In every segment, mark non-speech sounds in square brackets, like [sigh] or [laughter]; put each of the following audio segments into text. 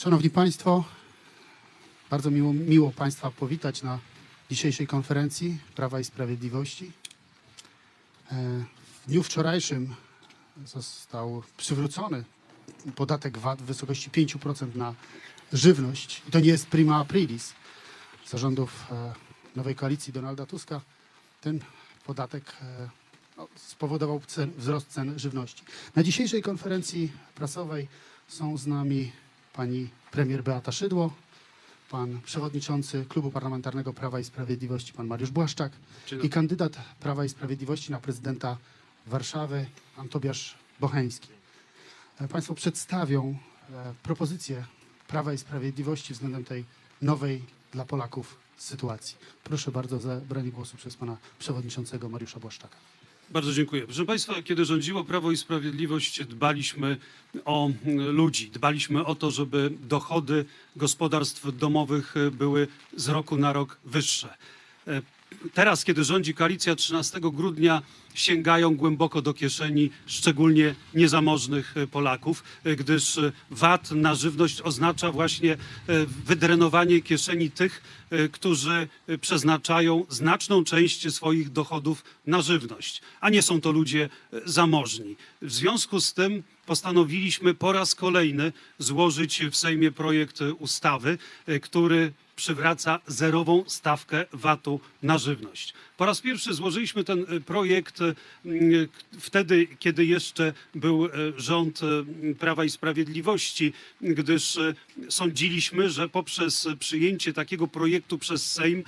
Szanowni Państwo, bardzo miło, miło Państwa powitać na dzisiejszej konferencji Prawa i Sprawiedliwości. E, W dniu wczorajszym został przywrócony podatek VAT w wysokości 5% na żywność. I to nie jest prima aprilis zarządów e, nowej koalicji Donalda Tuska. Ten podatek e, no, spowodował cen, wzrost cen żywności. Na dzisiejszej konferencji prasowej są z nami pani premier Beata Szydło, pan przewodniczący Klubu Parlamentarnego Prawa i Sprawiedliwości, pan Mariusz Błaszczak i kandydat Prawa i Sprawiedliwości na prezydenta Warszawy, pan Tobiasz Bocheński. E, Państwo przedstawią e, propozycje Prawa i Sprawiedliwości względem tej nowej dla Polaków sytuacji. Proszę bardzo o zabranie głosu przez pana przewodniczącego Mariusza Błaszczaka. Bardzo dziękuję. Proszę Państwa, kiedy rządziło Prawo i Sprawiedliwość, dbaliśmy o mm, ludzi. Dbaliśmy o to, żeby dochody gospodarstw domowych e, były z roku na rok wyższe. Teraz, kiedy rządzi koalicja 13 grudnia, sięgają głęboko do kieszeni szczególnie niezamożnych e, Polaków, e, gdyż e, VAT na żywność oznacza właśnie wydrenowanie kieszeni tych, którzy przeznaczają znaczną część swoich dochodów na żywność, a nie są to ludzie zamożni. W związku z tym postanowiliśmy po raz kolejny złożyć w Sejmie projekt ustawy, który przywraca zerową stawkę VAT-u na żywność. Po raz pierwszy złożyliśmy ten e, projekt e, wtedy, kiedy jeszcze był e, rząd Prawa i Sprawiedliwości, gdyż sądziliśmy, że poprzez przyjęcie takiego projektu przez Sejm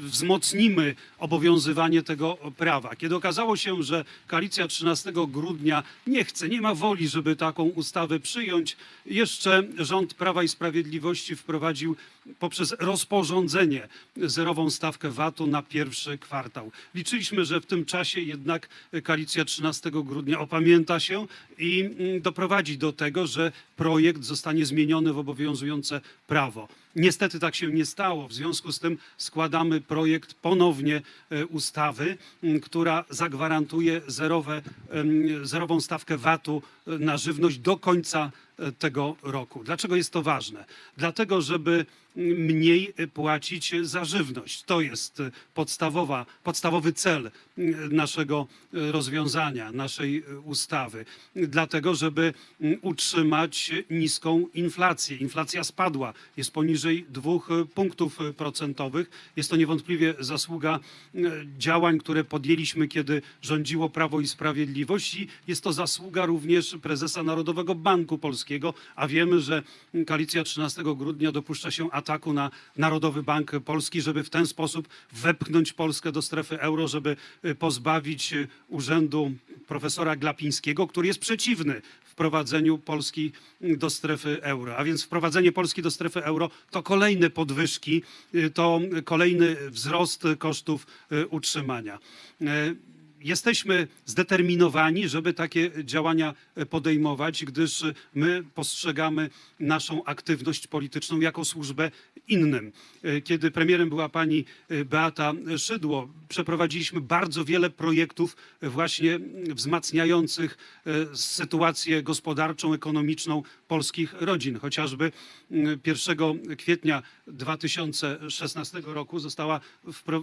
wzmocnimy obowiązywanie tego prawa. Kiedy okazało się, że koalicja 13 grudnia nie chce, nie ma woli, żeby taką ustawę przyjąć, jeszcze rząd Prawa i Sprawiedliwości wprowadził poprzez rozporządzenie zerową stawkę VAT-u na pierwszy kwartał. Liczyliśmy, że w tym czasie jednak koalicja 13 grudnia opamięta się i mm, doprowadzi do tego, że projekt zostanie zmieniony w obowiązujące prawo. Niestety tak się nie stało. W związku z tym składamy projekt ponownie e, ustawy, m, która zagwarantuje zerowe, zerową stawkę VAT-u e, na żywność do końca tego roku. Dlaczego jest to ważne? Dlatego, żeby mniej płacić za żywność. To jest podstawowa, podstawowy cel naszego rozwiązania, naszej ustawy. Dlatego, żeby utrzymać niską inflację. Inflacja spadła, jest poniżej dwóch punktów procentowych. Jest to niewątpliwie zasługa działań, które podjęliśmy, kiedy rządziło Prawo i Sprawiedliwość jest to zasługa również prezesa Narodowego Banku Polskiego, a wiemy, że koalicja 13 grudnia dopuszcza się ataku na Narodowy Bank Polski, żeby w ten sposób wepchnąć Polskę do strefy euro, żeby e, pozbawić e, urzędu profesora Glapińskiego, który jest przeciwny wprowadzeniu Polski do strefy euro. A więc wprowadzenie Polski do strefy euro to kolejne podwyżki, y, to kolejny wzrost kosztów y, utrzymania. E, Jesteśmy zdeterminowani, żeby takie działania e, podejmować, gdyż my postrzegamy naszą aktywność polityczną jako służbę innym. E, Kiedy premierem była pani e, Beata Szydło, przeprowadziliśmy bardzo wiele projektów e, właśnie wzmacniających e, sytuację gospodarczą, ekonomiczną polskich rodzin. Chociażby mm, 1 kwietnia 2016 roku została,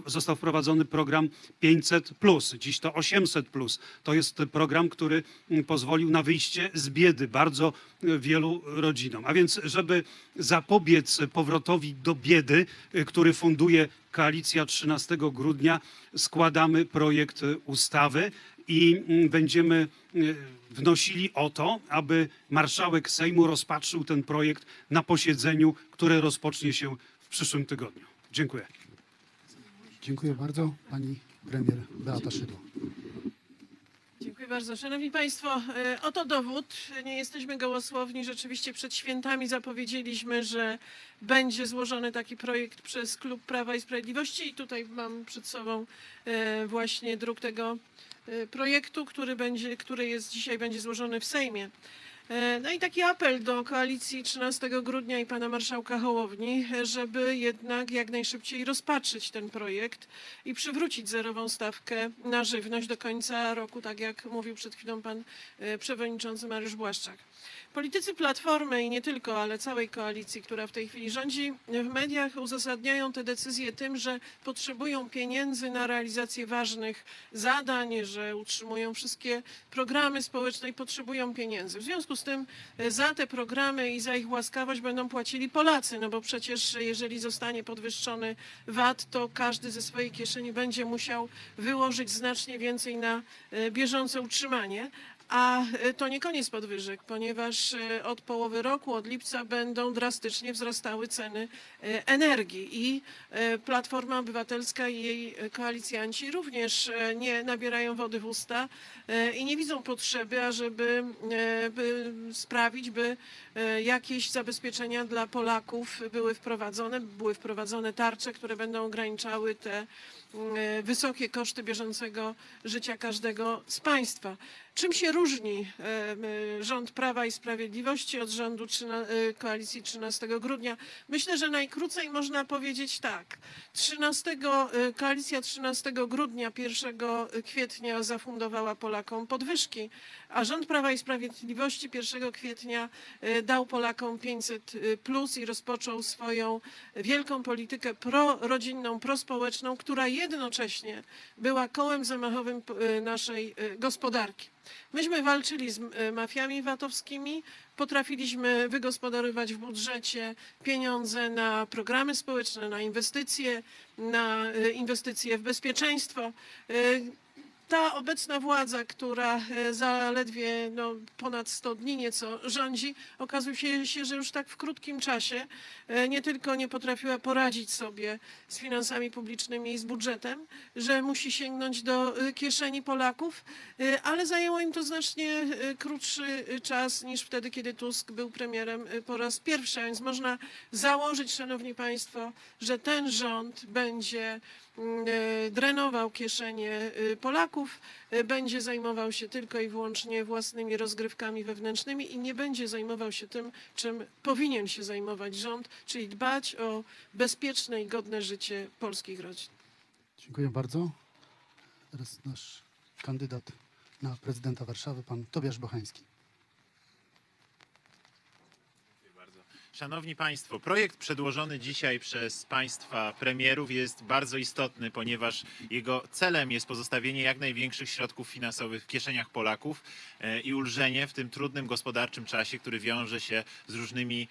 został wprowadzony program 500. Dziś to 800. To jest program, który mm, pozwolił na wyjście z biedy bardzo e, wielu rodzinom. A więc, żeby zapobiec powrotowi do biedy, e, który funduje koalicja 13 grudnia, składamy projekt e, ustawy i mm, będziemy wnosili o to, aby marszałek Sejmu rozpatrzył ten projekt na posiedzeniu, które rozpocznie się w przyszłym tygodniu. Dziękuję. Dziękuję bardzo. Pani premier Beata Szydło. Dziękuję bardzo. Szanowni Państwo, e, oto dowód. Nie jesteśmy gołosłowni. Rzeczywiście przed świętami zapowiedzieliśmy, że będzie złożony taki projekt przez Klub Prawa i Sprawiedliwości i tutaj mam przed sobą e, właśnie druk tego e, projektu, który, będzie, który jest dzisiaj będzie złożony w Sejmie. E, No i taki apel do koalicji 13 grudnia i pana marszałka Hołowni, żeby jednak jak najszybciej rozpatrzyć ten projekt i przywrócić zerową stawkę na żywność do końca roku, tak jak mówił przed chwilą pan e, przewodniczący Mariusz Błaszczak. Politycy Platformy i nie tylko, ale całej koalicji, która w tej chwili rządzi, w mediach uzasadniają te decyzje tym, że potrzebują pieniędzy na realizację ważnych zadań, że utrzymują wszystkie programy społeczne i potrzebują pieniędzy. W związku z tym e, za te programy i za ich łaskawość będą płacili Polacy, no bo przecież jeżeli zostanie podwyższony VAT, to każdy ze swojej kieszeni będzie musiał wyłożyć znacznie więcej na e, bieżące utrzymanie. A e, to nie koniec podwyżek, ponieważ e, od połowy roku, od lipca będą drastycznie wzrastały ceny e, energii i Platforma Obywatelska i jej koalicjanci również nie nabierają wody w usta i nie widzą potrzeby, ażeby by sprawić, by jakieś zabezpieczenia dla Polaków były wprowadzone, były wprowadzone tarcze, które będą ograniczały te wysokie koszty bieżącego życia każdego z państwa. Czym się różni rząd Prawa i Sprawiedliwości od rządu e, koalicji 13 grudnia? Myślę, że najkrócej można powiedzieć tak. 13, e, koalicja 13 grudnia, 1 kwietnia zafundowała Polakom podwyżki, a rząd Prawa i Sprawiedliwości 1 kwietnia e, dał Polakom 500 plus i rozpoczął swoją wielką politykę prorodzinną, prospołeczną, która jednocześnie była kołem zamachowym naszej gospodarki. Myśmy walczyli z e, mafiami VAT-owskimi, potrafiliśmy wygospodarować w budżecie pieniądze na programy społeczne, na inwestycje, na e, inwestycje w bezpieczeństwo. E, Ta obecna władza, która e, zaledwie no, ponad 100 dni nieco rządzi, okazuje się, że już tak w krótkim czasie e, nie tylko nie potrafiła poradzić sobie z finansami publicznymi i z budżetem, że musi sięgnąć do e, kieszeni Polaków, ale zajęło im to znacznie krótszy czas niż wtedy, kiedy Tusk był premierem po raz pierwszy. A więc można założyć, Szanowni Państwo, że ten rząd będzie mm, drenował kieszenie Polaków, będzie zajmował się tylko i wyłącznie własnymi rozgrywkami wewnętrznymi i nie będzie zajmował się tym, czym powinien się zajmować rząd, czyli dbać o bezpieczne i godne życie polskich rodzin. Dziękuję bardzo. Teraz nasz kandydat na prezydenta Warszawy, pan Tobiasz Bochański. Bardzo. Szanowni Państwo, projekt przedłożony dzisiaj przez Państwa premierów jest bardzo istotny, ponieważ jego celem jest pozostawienie jak największych środków finansowych w kieszeniach Polaków e, i ulżenie w tym trudnym gospodarczym czasie, który wiąże się z różnymi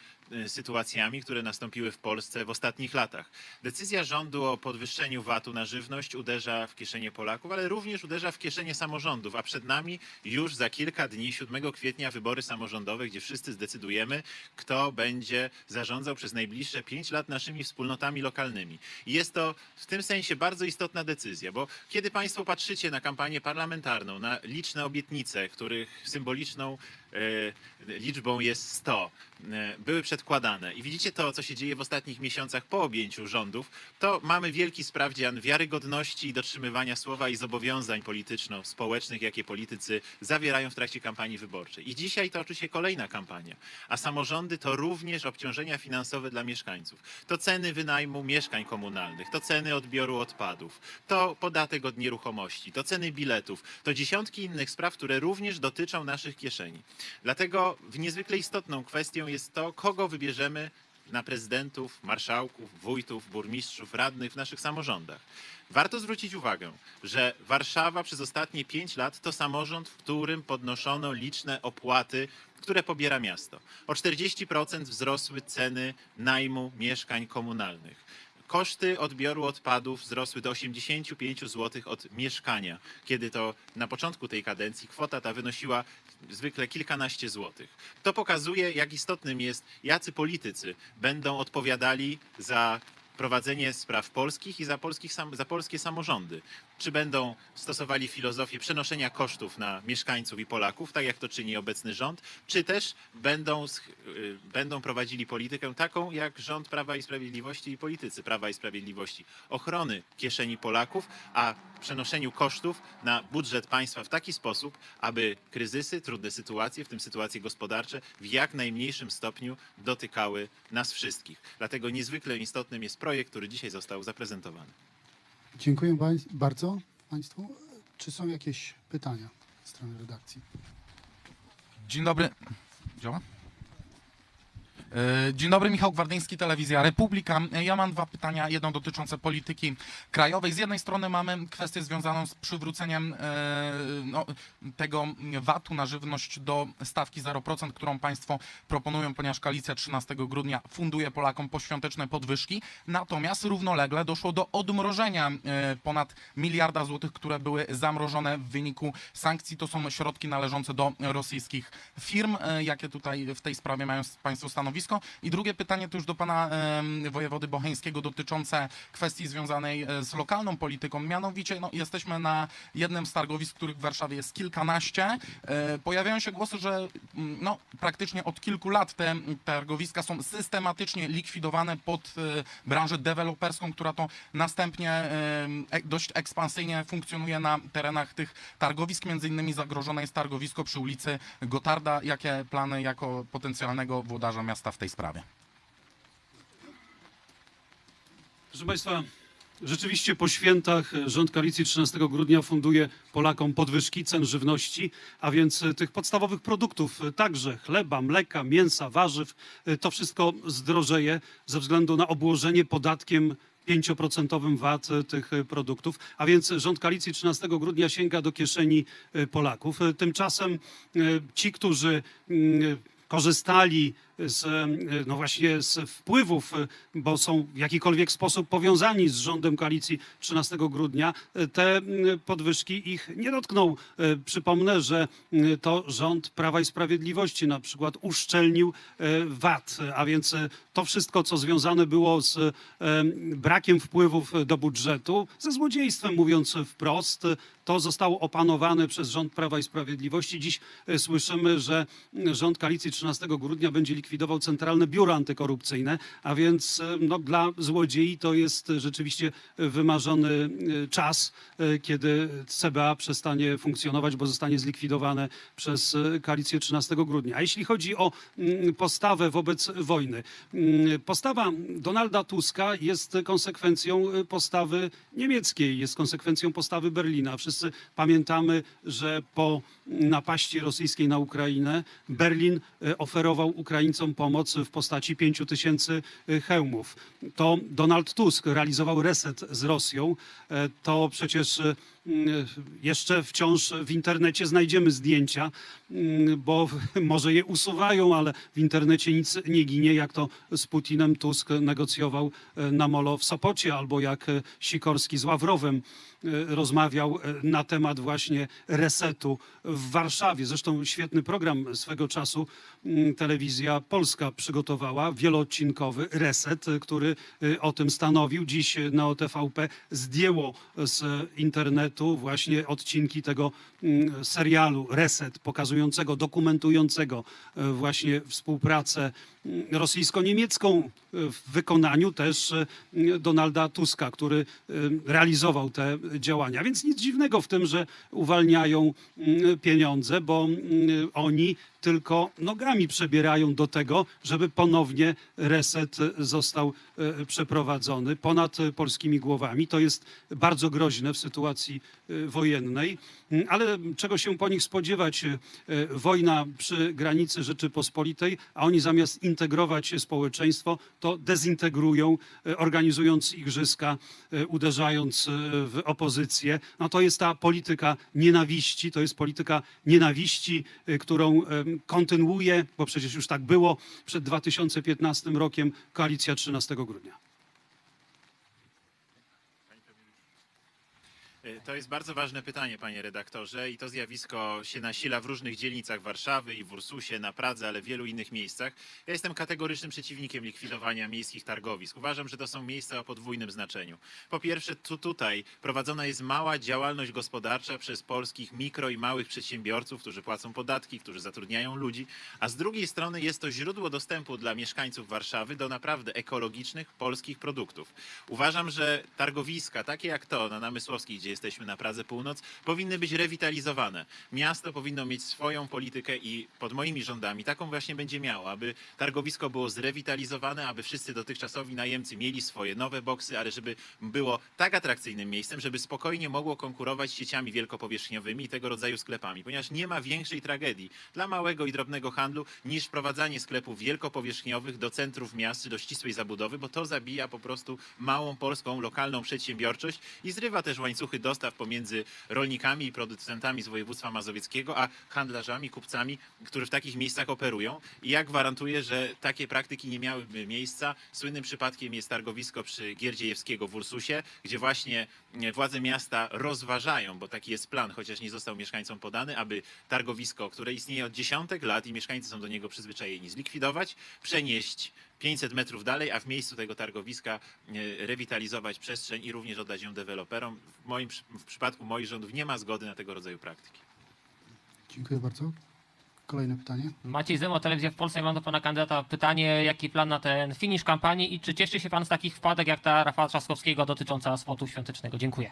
sytuacjami, które nastąpiły w Polsce w ostatnich latach. Decyzja rządu o podwyższeniu VAT-u na żywność uderza w kieszenie Polaków, ale również uderza w kieszenie samorządów, a przed nami już za kilka dni, 7 kwietnia, wybory samorządowe, gdzie wszyscy zdecydujemy, kto będzie zarządzał przez najbliższe 5 lat naszymi wspólnotami lokalnymi. I jest to w tym sensie bardzo istotna decyzja, bo kiedy Państwo patrzycie na kampanię parlamentarną, na liczne obietnice, których symboliczną e, liczbą jest 100, e, były przedkładane i widzicie to, co się dzieje w ostatnich miesiącach po objęciu rządów, to mamy wielki sprawdzian wiarygodności i dotrzymywania słowa i zobowiązań polityczno-społecznych, jakie politycy zawierają w trakcie kampanii wyborczej. I dzisiaj toczy się kolejna kampania, a samorządy to również obciążenia finansowe dla mieszkańców. To ceny wynajmu mieszkań komunalnych, to ceny odbioru odpadów, to podatek od nieruchomości, to ceny biletów, to dziesiątki innych spraw, które również dotyczą naszych kieszeni. Dlatego niezwykle istotną kwestią jest to, kogo wybierzemy na prezydentów, marszałków, wójtów, burmistrzów, radnych w naszych samorządach. Warto zwrócić uwagę, że Warszawa przez ostatnie pięć lat to samorząd, w którym podnoszono liczne opłaty, które pobiera miasto. O 40% wzrosły ceny najmu mieszkań komunalnych. Koszty odbioru odpadów wzrosły do 85 zł od mieszkania, kiedy to na początku tej kadencji kwota ta wynosiła zwykle kilkanaście złotych. To pokazuje, jak istotnym jest, jacy politycy będą odpowiadali za prowadzenie spraw polskich i za, polskich, za polskie samorządy. Czy będą stosowali filozofię przenoszenia kosztów na mieszkańców i Polaków, tak jak to czyni obecny rząd, czy też będą, y, będą prowadzili politykę taką jak rząd Prawa i Sprawiedliwości i politycy Prawa i Sprawiedliwości. Ochrony kieszeni Polaków, a przenoszeniu kosztów na budżet państwa w taki sposób, aby kryzysy, trudne sytuacje, w tym sytuacje gospodarcze, w jak najmniejszym stopniu dotykały nas wszystkich. Dlatego niezwykle istotnym jest projekt, który dzisiaj został zaprezentowany. Dziękuję bardzo Państwu. Czy są jakieś pytania ze strony redakcji? Dzień dobry. Działa? E, Dzień dobry, Michał Gwardyński, Telewizja Republika. E, Ja mam dwa pytania, jedno dotyczące polityki krajowej. Z jednej strony mamy kwestię związaną z przywróceniem e, no, tego VAT-u na żywność do stawki 0%, którą Państwo proponują, ponieważ koalicja 13 grudnia funduje Polakom poświąteczne podwyżki. Natomiast równolegle doszło do odmrożenia ponad miliarda złotych, które były zamrożone w wyniku sankcji. To są środki należące do rosyjskich firm. Jakie tutaj w tej sprawie mają Państwo stanowisko? I drugie pytanie to już do Pana wojewody bocheńskiego dotyczące kwestii związanej e, z lokalną polityką. Mianowicie no, jesteśmy na jednym z targowisk, których w Warszawie jest kilkanaście. E, Pojawiają się głosy, że mm, no, praktycznie od kilku lat te targowiska są systematycznie likwidowane pod e, branżę deweloperską, która to następnie dość ekspansyjnie funkcjonuje na terenach tych targowisk. Między innymi zagrożone jest targowisko przy ulicy Gotarda. Jakie plany jako potencjalnego włodarza miasta w tej sprawie? Proszę Państwa, rzeczywiście po świętach rząd koalicji 13 grudnia funduje Polakom podwyżki cen żywności, a więc e, tych podstawowych produktów, e, także chleba, mleka, mięsa, warzyw, e, to wszystko zdrożeje ze względu na obłożenie podatkiem 5% VAT tych produktów, a więc rząd koalicji 13 grudnia sięga do kieszeni Polaków. Tymczasem ci, którzy mm, korzystali z, e, no właśnie z wpływów, e, bo są w jakikolwiek sposób powiązani z rządem koalicji 13 grudnia, e, te podwyżki ich nie dotkną. Przypomnę, że to rząd Prawa i Sprawiedliwości na przykład uszczelnił VAT, a więc to wszystko, co związane było z brakiem wpływów do budżetu, ze złodziejstwem mówiąc wprost, to zostało opanowane przez rząd Prawa i Sprawiedliwości. Dziś słyszymy, że rząd koalicji 13 grudnia będzie Centralne Biuro Antykorupcyjne, a więc e, no, dla złodziei to jest rzeczywiście wymarzony e, czas, e, kiedy CBA przestanie funkcjonować, bo zostanie zlikwidowane przez koalicję 13 grudnia. A jeśli chodzi o mm, postawę wobec wojny, mm, postawa Donalda Tuska jest konsekwencją postawy niemieckiej, jest konsekwencją postawy Berlina. Wszyscy pamiętamy, że po napaści rosyjskiej na Ukrainę Berlin e, oferował Ukraińcom pomoc w postaci 5 tysięcy e, hełmów. To Donald Tusk realizował reset z Rosją. E, To przecież jeszcze wciąż w internecie znajdziemy zdjęcia, mm, bo [laughs] może je usuwają, ale w internecie nic nie ginie, jak to z Putinem Tusk negocjował e, na molo w Sopocie, albo jak Sikorski z Ławrowem rozmawiał na temat właśnie resetu w Warszawie. Zresztą świetny program swego czasu telewizja polska przygotowała, wieloodcinkowy reset, który o tym stanowił. Dziś na OTVP zdjęło z internetu właśnie odcinki tego mm, serialu Reset, pokazującego, dokumentującego e, właśnie współpracę rosyjsko-niemiecką e, w wykonaniu też e, Donalda Tuska, który e, realizował te działania. Więc nic dziwnego w tym, że uwalniają mm, pieniądze, bo mm, oni tylko nogami przebierają do tego, żeby ponownie reset został przeprowadzony ponad polskimi głowami. To jest bardzo groźne w sytuacji wojennej, Mm, ale czego się po nich spodziewać? Wojna przy granicy Rzeczypospolitej, a oni zamiast integrować społeczeństwo, to dezintegrują, e, organizując igrzyska, e, uderzając e, w opozycję. No to jest ta polityka nienawiści, to jest polityka nienawiści, którą kontynuuje, bo przecież już tak było przed 2015 rokiem, koalicja 13 grudnia. To jest bardzo ważne pytanie, panie redaktorze, i to zjawisko się nasila w różnych dzielnicach Warszawy i w Ursusie, na Pradze, ale w wielu innych miejscach. Ja jestem kategorycznym przeciwnikiem likwidowania miejskich targowisk. Uważam, że to są miejsca o podwójnym znaczeniu. Po pierwsze, tu tutaj prowadzona jest mała działalność gospodarcza przez polskich mikro i małych przedsiębiorców, którzy płacą podatki, którzy zatrudniają ludzi, a z drugiej strony jest to źródło dostępu dla mieszkańców Warszawy do naprawdę ekologicznych polskich produktów. Uważam, że targowiska, takie jak to na Namysłowskiej, gdzie jesteśmy na Pradze Północ, powinny być rewitalizowane. Miasto powinno mieć swoją politykę i pod moimi rządami taką właśnie będzie miało, aby targowisko było zrewitalizowane, aby wszyscy dotychczasowi najemcy mieli swoje nowe boksy, ale żeby było tak atrakcyjnym miejscem, żeby spokojnie mogło konkurować z sieciami wielkopowierzchniowymi i tego rodzaju sklepami, ponieważ nie ma większej tragedii dla małego i drobnego handlu niż wprowadzanie sklepów wielkopowierzchniowych do centrów miast czy do ścisłej zabudowy, bo to zabija po prostu małą polską lokalną przedsiębiorczość i zrywa też łańcuchy dostaw pomiędzy rolnikami i producentami z województwa mazowieckiego, a handlarzami, kupcami, którzy w takich miejscach operują. I ja gwarantuję, że takie praktyki nie miałyby miejsca. Słynnym przypadkiem jest targowisko przy Gierdziejewskiego w Ursusie, gdzie właśnie władze miasta rozważają, bo taki jest plan, chociaż nie został mieszkańcom podany, aby targowisko, które istnieje od dziesiątek lat i mieszkańcy są do niego przyzwyczajeni, zlikwidować, przenieść 500 metrów dalej, a w miejscu tego targowiska e, rewitalizować przestrzeń i również oddać ją deweloperom. W, moim, w przypadku moich rządów nie ma zgody na tego rodzaju praktyki. Dziękuję bardzo. Kolejne pytanie. Maciej Zemo, Telewizja w Polsce. Mam do pana kandydata pytanie, jaki plan na ten finisz kampanii i czy cieszy się pan z takich wpadek jak ta Rafała Trzaskowskiego dotycząca spotu świątecznego? Dziękuję.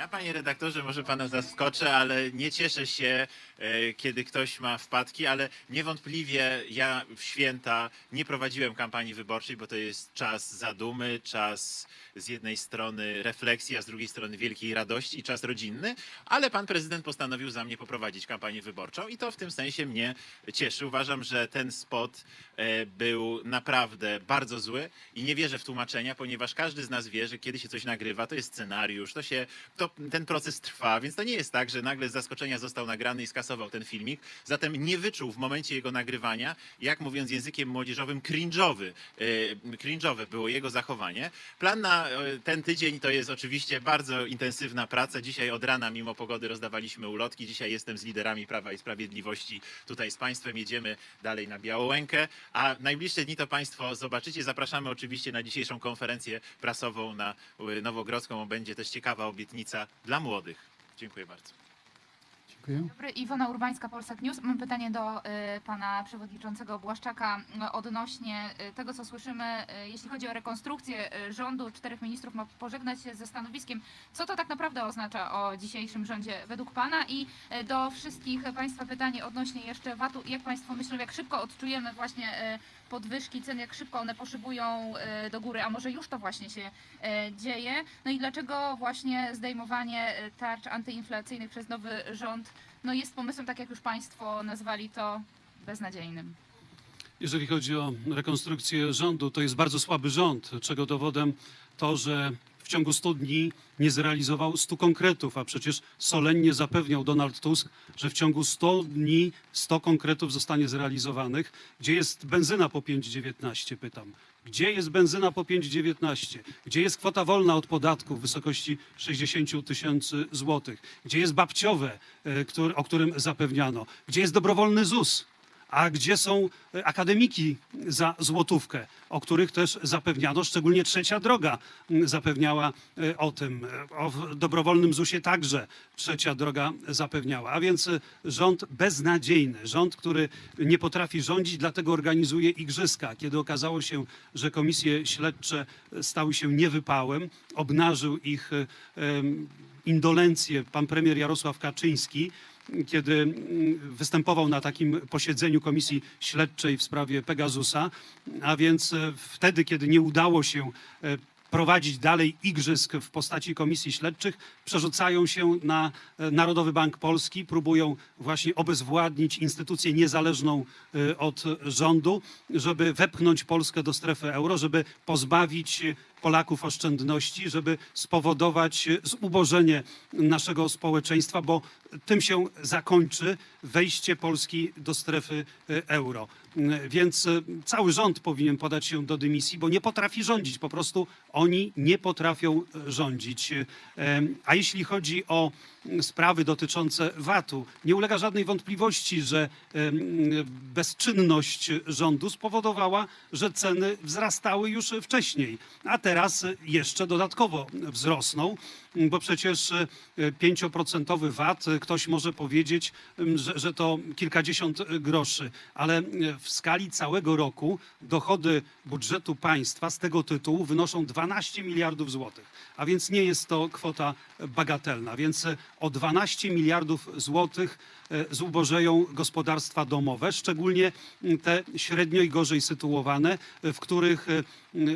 Ja, panie redaktorze, może pana zaskoczę, ale nie cieszę się, e, kiedy ktoś ma wpadki, ale niewątpliwie ja w święta nie prowadziłem kampanii wyborczej, bo to jest czas zadumy, czas z jednej strony refleksji, a z drugiej strony wielkiej radości i czas rodzinny, ale pan prezydent postanowił za mnie poprowadzić kampanię wyborczą i to w tym sensie mnie cieszy. Uważam, że ten spot e, był naprawdę bardzo zły i nie wierzę w tłumaczenia, ponieważ każdy z nas wie, że kiedy się coś nagrywa, to jest scenariusz, to się, to, ten proces trwa, więc to nie jest tak, że nagle z zaskoczenia został nagrany i skasował ten filmik, zatem nie wyczuł w momencie jego nagrywania, jak mówiąc językiem młodzieżowym, cringe'owy, e, cringe'owe było jego zachowanie. Plan na e, ten tydzień to jest oczywiście bardzo intensywna praca. Dzisiaj od rana, mimo pogody, rozdawaliśmy ulotki. Dzisiaj jestem z liderami Prawa i Sprawiedliwości tutaj z Państwem. Jedziemy dalej na Białołękę, a najbliższe dni to Państwo zobaczycie. Zapraszamy oczywiście na dzisiejszą konferencję prasową na y, Nowogrodzką. Będzie też ciekawa obietnica dla młodych. Dziękuję bardzo. Dziękuję. Dobry, Iwona Urbańska, Polsat News. Mam pytanie do y, pana przewodniczącego Błaszczaka y, odnośnie y, tego, co słyszymy, y, jeśli chodzi o rekonstrukcję y, rządu. Czterech ministrów ma pożegnać się ze stanowiskiem. Co to tak naprawdę oznacza o dzisiejszym rządzie według pana? I y, do wszystkich państwa pytanie odnośnie jeszcze VAT-u. Jak państwo myślą, jak szybko odczujemy właśnie y, podwyżki cen, jak szybko one poszybują y, do góry, a może już to właśnie się y, dzieje? No i dlaczego właśnie zdejmowanie y, tarcz antyinflacyjnych przez nowy rząd no jest pomysłem, tak jak już Państwo nazwali to, beznadziejnym. Jeżeli chodzi o rekonstrukcję rządu, to jest bardzo słaby rząd, czego dowodem to, że ciągu 100 dni nie zrealizował 100 konkretów, a przecież solennie zapewniał Donald Tusk, że w ciągu 100 dni 100 konkretów zostanie zrealizowanych. Gdzie jest benzyna po 5,19 pytam. Gdzie jest benzyna po 5,19? Gdzie jest kwota wolna od podatku w wysokości 60 tysięcy złotych? Gdzie jest babciowe, e, o którym zapewniano? Gdzie jest dobrowolny ZUS? A gdzie są e, akademiki za złotówkę, o których też zapewniano, szczególnie trzecia droga zapewniała e, o tym. E, O dobrowolnym ZUS-ie także trzecia droga zapewniała. A więc rząd beznadziejny, rząd, który nie potrafi rządzić, dlatego organizuje igrzyska. Kiedy okazało się, że komisje śledcze stały się niewypałem, obnażył ich indolencję pan premier Jarosław Kaczyński, kiedy mm, występował na takim posiedzeniu Komisji Śledczej w sprawie Pegasusa, a więc e, wtedy, kiedy nie udało się e, prowadzić dalej igrzysk w postaci komisji śledczych, przerzucają się na e, Narodowy Bank Polski, próbują właśnie obezwładnić instytucję niezależną od rządu, żeby wepchnąć Polskę do strefy euro, żeby pozbawić Polaków oszczędności, żeby spowodować e, zubożenie naszego społeczeństwa, bo tym się zakończy wejście Polski do strefy e, euro. Mm, Więc e, cały rząd powinien podać się do dymisji, bo nie potrafi rządzić. Po prostu oni nie potrafią rządzić. A jeśli chodzi o mm, sprawy dotyczące VAT-u, nie ulega żadnej wątpliwości, że em, bezczynność rządu spowodowała, że ceny wzrastały już wcześniej, a teraz jeszcze dodatkowo wzrosną, bo przecież e, 5% VAT, e, ktoś może powiedzieć, em, że, że to kilkadziesiąt groszy, ale w skali całego roku dochody budżetu państwa z tego tytułu wynoszą 12 miliardów złotych, a więc nie jest to kwota bagatelna, więc o 12 miliardów złotych zubożeją gospodarstwa domowe, szczególnie m, te średnio i gorzej sytuowane, w których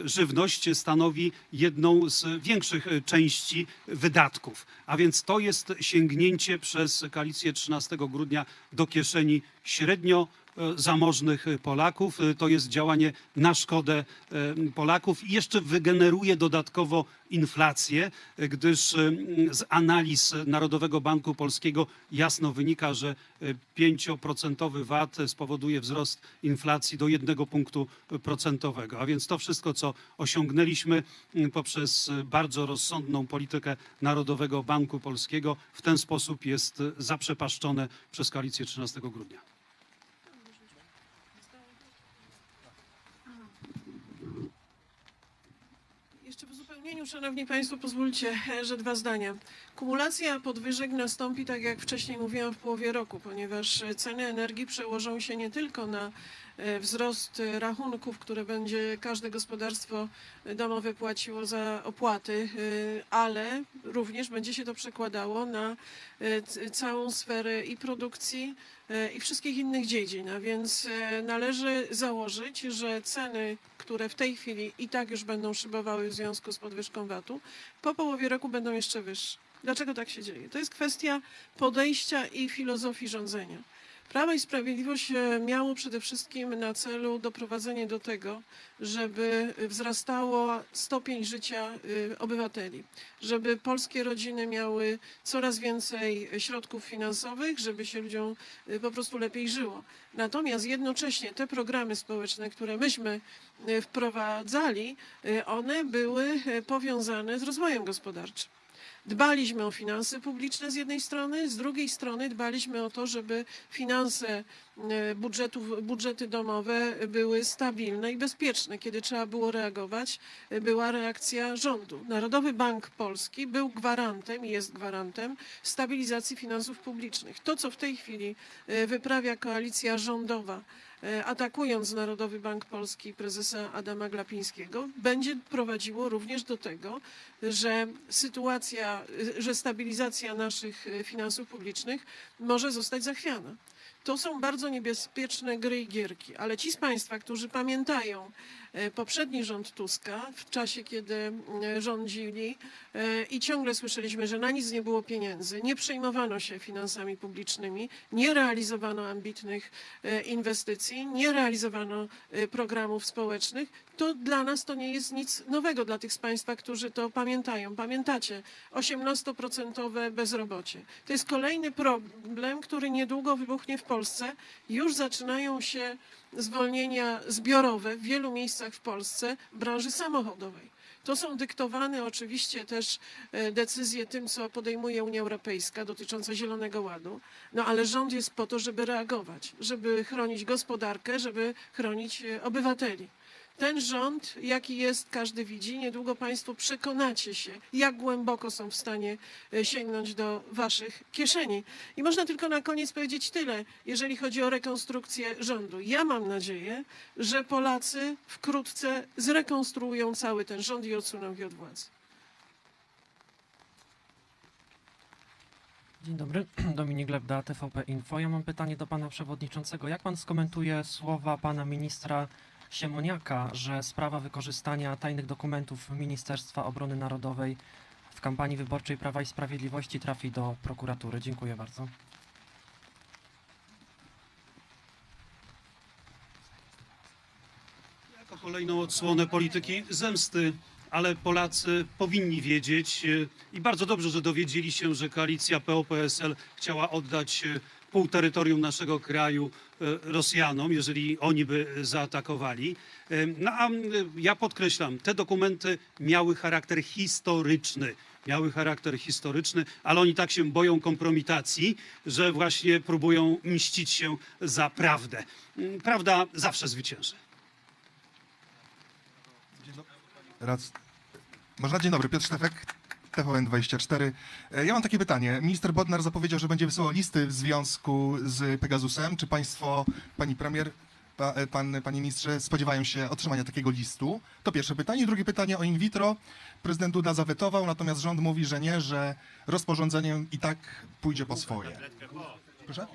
żywność stanowi jedną z większych części wydatków. A więc to jest sięgnięcie przez koalicję 13 grudnia do kieszeni średnio zamożnych Polaków. E, To jest działanie na szkodę e, Polaków i jeszcze wygeneruje dodatkowo inflację, e, gdyż e, z analiz Narodowego Banku Polskiego jasno wynika, że e, 5% VAT spowoduje wzrost inflacji do jednego punktu procentowego. A więc to wszystko, co osiągnęliśmy poprzez e, bardzo rozsądną politykę Narodowego Banku Polskiego, w ten sposób jest e, zaprzepaszczone przez koalicję 13 grudnia. Uzupełnieniu, Szanowni Państwo, pozwólcie, że dwa zdania. Kumulacja podwyżek nastąpi, tak jak wcześniej mówiłam, w połowie roku, ponieważ ceny energii przełożą się nie tylko na e, wzrost e, rachunków, które będzie każde gospodarstwo domowe płaciło za opłaty, e, ale również będzie się to przekładało na e, całą sferę i produkcji, i wszystkich innych dziedzin. A więc należy założyć, że ceny, które w tej chwili i tak już będą szybowały w związku z podwyżką VAT-u, po połowie roku będą jeszcze wyższe. Dlaczego tak się dzieje? To jest kwestia podejścia i filozofii rządzenia. Prawo i Sprawiedliwość e, miało przede wszystkim na celu doprowadzenie do tego, żeby wzrastało stopień życia y, obywateli, żeby polskie rodziny miały coraz więcej środków finansowych, żeby się ludziom y, po prostu lepiej żyło. Natomiast jednocześnie te programy społeczne, które myśmy wprowadzali, one były powiązane z rozwojem gospodarczym. Dbaliśmy o finanse publiczne z jednej strony, z drugiej strony dbaliśmy o to, żeby finanse e, budżetów, budżety domowe były stabilne i bezpieczne. Kiedy trzeba było reagować, e, była reakcja rządu. Narodowy Bank Polski był gwarantem i jest gwarantem stabilizacji finansów publicznych. To, co w tej chwili e, wyprawia koalicja rządowa, atakując Narodowy Bank Polski i prezesa Adama Glapińskiego, będzie prowadziło również do tego, że sytuacja, że stabilizacja naszych e, finansów publicznych może zostać zachwiana. To są bardzo niebezpieczne gry i gierki, ale ci z Państwa, którzy pamiętają e, poprzedni rząd Tuska w czasie, kiedy e, rządzili e, i ciągle słyszeliśmy, że na nic nie było pieniędzy, nie przejmowano się finansami publicznymi, nie realizowano ambitnych e, inwestycji, nie realizowano e, programów społecznych, to dla nas to nie jest nic nowego, dla tych z Państwa, którzy to pamiętają. Pamiętacie 18% bezrobocie. To jest kolejny problem, który niedługo wybuchnie w Polsce. Już zaczynają się zwolnienia zbiorowe w wielu miejscach w Polsce branży samochodowej. To są dyktowane oczywiście też e, decyzje tym, co podejmuje Unia Europejska dotyczące Zielonego Ładu. No ale rząd jest po to, żeby reagować, żeby chronić gospodarkę, żeby chronić e, obywateli. Ten rząd, jaki jest, każdy widzi. Niedługo Państwo przekonacie się, jak głęboko są w stanie e, sięgnąć do Waszych kieszeni. I można tylko na koniec powiedzieć tyle, jeżeli chodzi o rekonstrukcję rządu. Ja mam nadzieję, że Polacy wkrótce zrekonstruują cały ten rząd i odsuną ich od władzy. Dzień dobry, [clears throat] Dominik Lebda, TVP Info. Ja mam pytanie do pana przewodniczącego. Jak pan skomentuje słowa pana ministra Siemoniaka, że sprawa wykorzystania tajnych dokumentów Ministerstwa Obrony Narodowej w kampanii wyborczej Prawa i Sprawiedliwości trafi do prokuratury? Dziękuję bardzo. Jako kolejną odsłonę polityki zemsty ale Polacy powinni wiedzieć e, i bardzo dobrze, że dowiedzieli się, że koalicja PO-PSL chciała oddać e, pół terytorium naszego kraju e, Rosjanom, jeżeli oni by zaatakowali. E, No a ja podkreślam, te dokumenty miały charakter historyczny. Miały charakter historyczny, ale oni tak się boją kompromitacji, że właśnie próbują mścić się za prawdę. Mm, Prawda zawsze zwycięży. Raz. Można? Dzień dobry, Piotr Sztefek, TVN24. E, Ja mam takie pytanie. Minister Bodnar zapowiedział, że będzie wysyłał listy w związku z Pegasusem. Czy państwo, pani premier, pa, e, pan, panie ministrze, spodziewają się otrzymania takiego listu? To pierwsze pytanie. Drugie pytanie o in vitro. Prezydent Duda zawetował, natomiast rząd mówi, że nie, że rozporządzeniem i tak pójdzie po swoje. Proszę?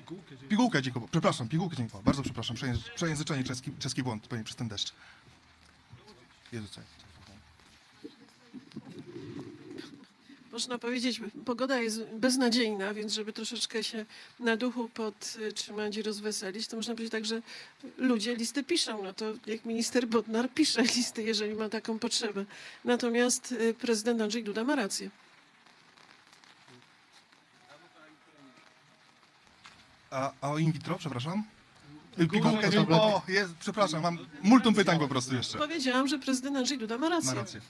Pigułkę dziękuję. Przepraszam, pigułkę dziękuję. Bardzo przepraszam. Przejęzy- Przejęzyczenie, czeski, czeski błąd, panie przez ten deszcz. Jezu, co? Można powiedzieć, pogoda jest beznadziejna, więc żeby troszeczkę się na duchu podtrzymać i rozweselić, to można powiedzieć tak, że ludzie listy piszą. No to jak minister Bodnar pisze [laughs] listy, jeżeli ma taką potrzebę. Natomiast y, prezydent Andrzej Duda ma rację. A, a o in vitro, przepraszam? Pigułkę, o, jest, przepraszam, mam multum pytań po prostu jeszcze. Powiedziałam, że prezydent Andrzej Duda ma Ma rację. rację.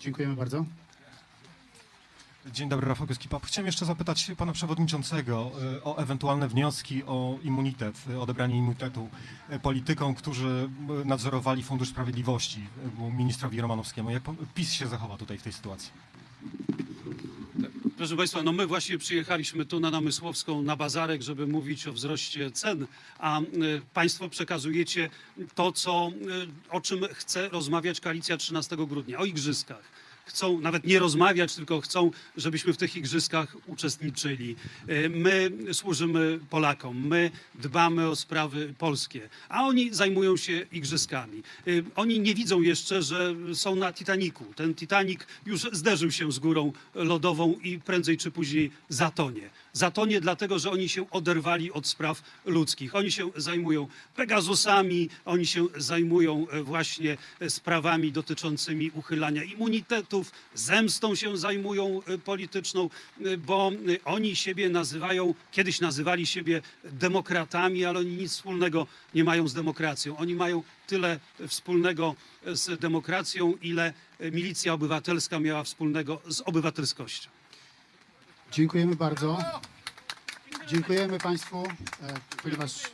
Dziękujemy bardzo. Dzień dobry, Rafał Goskipap. Chciałem jeszcze zapytać pana przewodniczącego y, o ewentualne wnioski o immunitet, y, odebranie immunitetu y, politykom, którzy nadzorowali Fundusz Sprawiedliwości, ministrowi Romanowskiemu. Jak PiS się zachowa tutaj w tej sytuacji? Proszę Państwa, no my właśnie przyjechaliśmy tu na Namysłowską, na bazarek, żeby mówić o wzroście cen, a Państwo przekazujecie to, co, o czym chce rozmawiać koalicja 13 grudnia, o igrzyskach. Chcą nawet nie rozmawiać, tylko chcą, żebyśmy w tych igrzyskach uczestniczyli. Y, My służymy Polakom, my dbamy o sprawy polskie, a oni zajmują się igrzyskami. Y, Oni nie widzą jeszcze, że są na Titaniku. Ten Titanic już zderzył się z górą lodową i prędzej czy później zatonie. Zatonie dlatego, że oni się oderwali od spraw ludzkich. Oni się zajmują Pegasusami, oni się zajmują e, właśnie e, sprawami dotyczącymi uchylania immunitetów, zemstą się zajmują e, polityczną, bo oni siebie nazywają, kiedyś nazywali siebie demokratami, ale oni nic wspólnego nie mają z demokracją. Oni mają tyle wspólnego z demokracją, ile milicja obywatelska miała wspólnego z obywatelskością. Dziękujemy bardzo. Dziękujemy Państwu, e, ponieważ